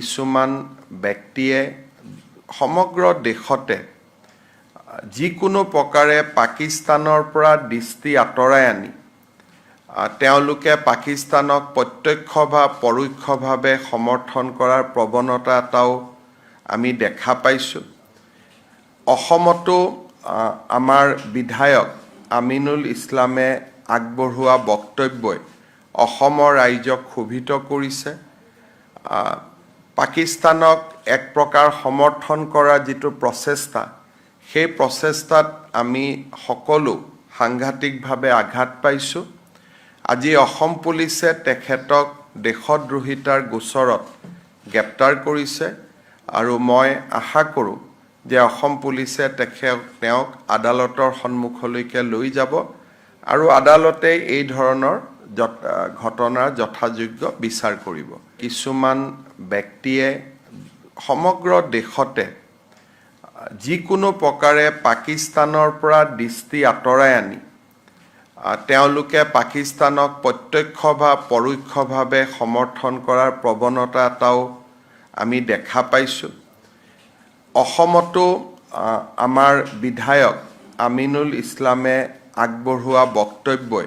কিছুমান ব্যক্তিয়ে সমগ্ৰ দেশতে যিকোনো প্ৰকাৰে পাকিস্তানৰ পৰা দৃষ্টি আঁতৰাই আনি তেওঁলোকে পাকিস্তানক প্ৰত্যক্ষ বা পৰোক্ষভাৱে সমৰ্থন কৰাৰ প্ৰৱণতা এটাও আমি দেখা পাইছোঁ। অসমতো আমাৰ বিধায়ক আমিনুল ইছলামে আগবঢ়োৱা বক্তব্যই অসমৰ ৰাইজক ক্ষোভিত কৰিছে। পাকিস্তানক এক প্ৰকাৰ সমৰ্থন কৰা যিটো প্ৰচেষ্টা সেই প্ৰচেষ্টাত আমি সকলো সাংঘাতিকভাৱে আঘাত পাইছোঁ। আজি অসম পুলিচে তেখেতক দেশদ্ৰোহিতাৰ গোচৰত গ্ৰেপ্তাৰ কৰিছে আৰু মই আশা কৰোঁ যে অসম পুলিচে তেখেত তেওঁক আদালতৰ সন্মুখলৈকে লৈ যাব আৰু আদালতে এই ধৰণৰ ঘটনাৰ যথাযোগ্য বিচাৰ কৰিব। কিছুমান ব্যক্তিয়ে সমগ্ৰ দেশতে যিকোনো প্ৰকাৰে পাকিস্তানৰ পৰা দৃষ্টি আঁতৰাই আনি তেওঁলোকে পাকিস্তানক প্ৰত্যক্ষ বা পৰোক্ষভাৱে সমৰ্থন কৰাৰ প্ৰৱণতা এটাও আমি দেখা পাইছোঁ। অসমতো আমাৰ বিধায়ক আমিনুল ইছলামে আগবঢ়োৱা বক্তব্যই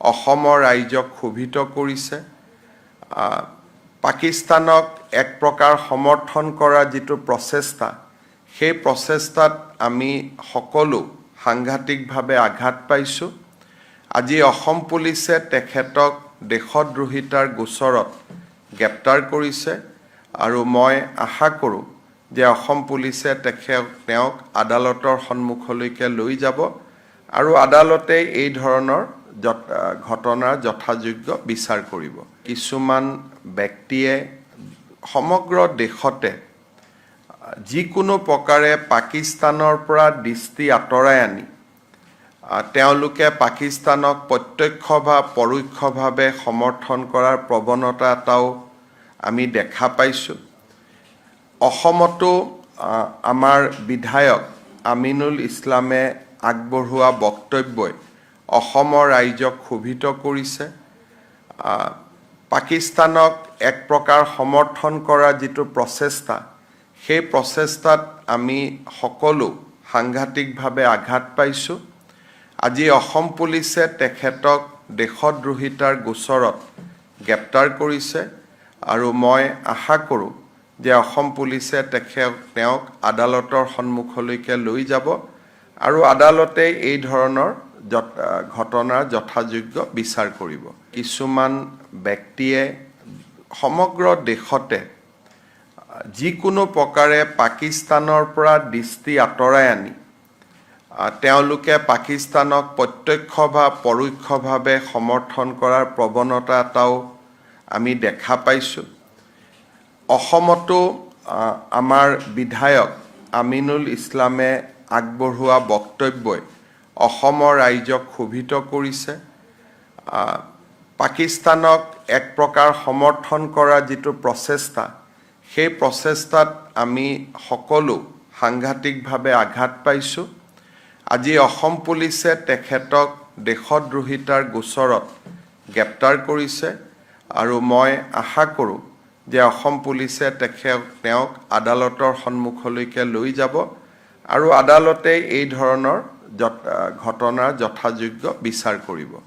অসমৰ ৰাইজক ক্ষোভিত কৰিছে। পাকিস্তানক এক প্ৰকাৰ সমৰ্থন কৰা যিটো প্ৰচেষ্টা সেই প্ৰচেষ্টাত আমি সকলো সাংঘাতিকভাৱে আঘাত পাইছোঁ। আজি অসম পুলিচে তেখেতক দেশদ্ৰোহিতাৰ গোচৰত গ্ৰেপ্তাৰ কৰিছে আৰু মই আশা কৰোঁ যে অসম পুলিচে তেখেত তেওঁক আদালতৰ সন্মুখলৈকে লৈ যাব। আৰু আদালতে এই ধৰণৰ ঘটনাৰ যথাযোগ্য বিচাৰ কৰিব। কিছুমান ব্যক্তিয়ে সমগ্ৰ দেশতে যিকোনো প্ৰকাৰে পাকিস্তানৰ পৰা দৃষ্টি আঁতৰাই আনি তেওঁলোকে পাকিস্তানক প্ৰত্যক্ষ বা পৰোক্ষভাৱে সমৰ্থন কৰাৰ প্ৰৱণতা এটাও আমি দেখা পাইছোঁ। অসমতো আমাৰ বিধায়ক আমিনুল ইছলামে আগবঢ়োৱা বক্তব্যই অসমৰ ৰাইজক ক্ষোভিত কৰিছে। পাকিস্তানক এক প্ৰকাৰ সমৰ্থন কৰা যিটো প্ৰচেষ্টা সেই প্ৰচেষ্টাত আমি সকলো সাংঘাতিকভাৱে আঘাত পাইছোঁ। আজি অসম পুলিচে তেখেতক দেশদ্ৰোহিতাৰ গোচৰত গ্ৰেপ্তাৰ কৰিছে আৰু মই আশা কৰোঁ যে অসম পুলিচে তেখেত তেওঁক আদালতৰ সন্মুখলৈকে লৈ যাব আৰু আদালতে এই ধৰণৰ ঘটনাৰ যথাযোগ্য বিচাৰ কৰিব। কিছুমান ব্যক্তিয়ে সমগ্ৰ দেশতে যিকোনো প্ৰকাৰে পাকিস্তানৰ পৰা দৃষ্টি আঁতৰাই আনি তেওঁলোকে পাকিস্তানক প্ৰত্যক্ষ বা পৰোক্ষভাৱে সমৰ্থন কৰাৰ প্ৰৱণতা এটাও আমি দেখা পাইছোঁ। অসমতো আমাৰ বিধায়ক আমিনুল ইছলামে আগবঢ়োৱা বক্তব্যই অসমৰ ৰাইজক ক্ষোভিত কৰিছে। পাকিস্তানক এক প্ৰকাৰ সমৰ্থন কৰা যিটো প্ৰচেষ্টা সেই প্ৰচেষ্টাত আমি সকলো সাংঘাতিকভাৱে আঘাত পাইছোঁ। আজি অসম পুলিচে তেখেতক দেশদ্ৰোহিতাৰ গোচৰত গ্ৰেপ্তাৰ কৰিছে আৰু মই আশা কৰোঁ যে অসম পুলিচে তেখেত তেওঁক আদালতৰ সন্মুখলৈকে লৈ যাব আৰু আদালতে এই ধৰণৰ ঘটনাৰ যথাযোগ্য বিচাৰ কৰিব।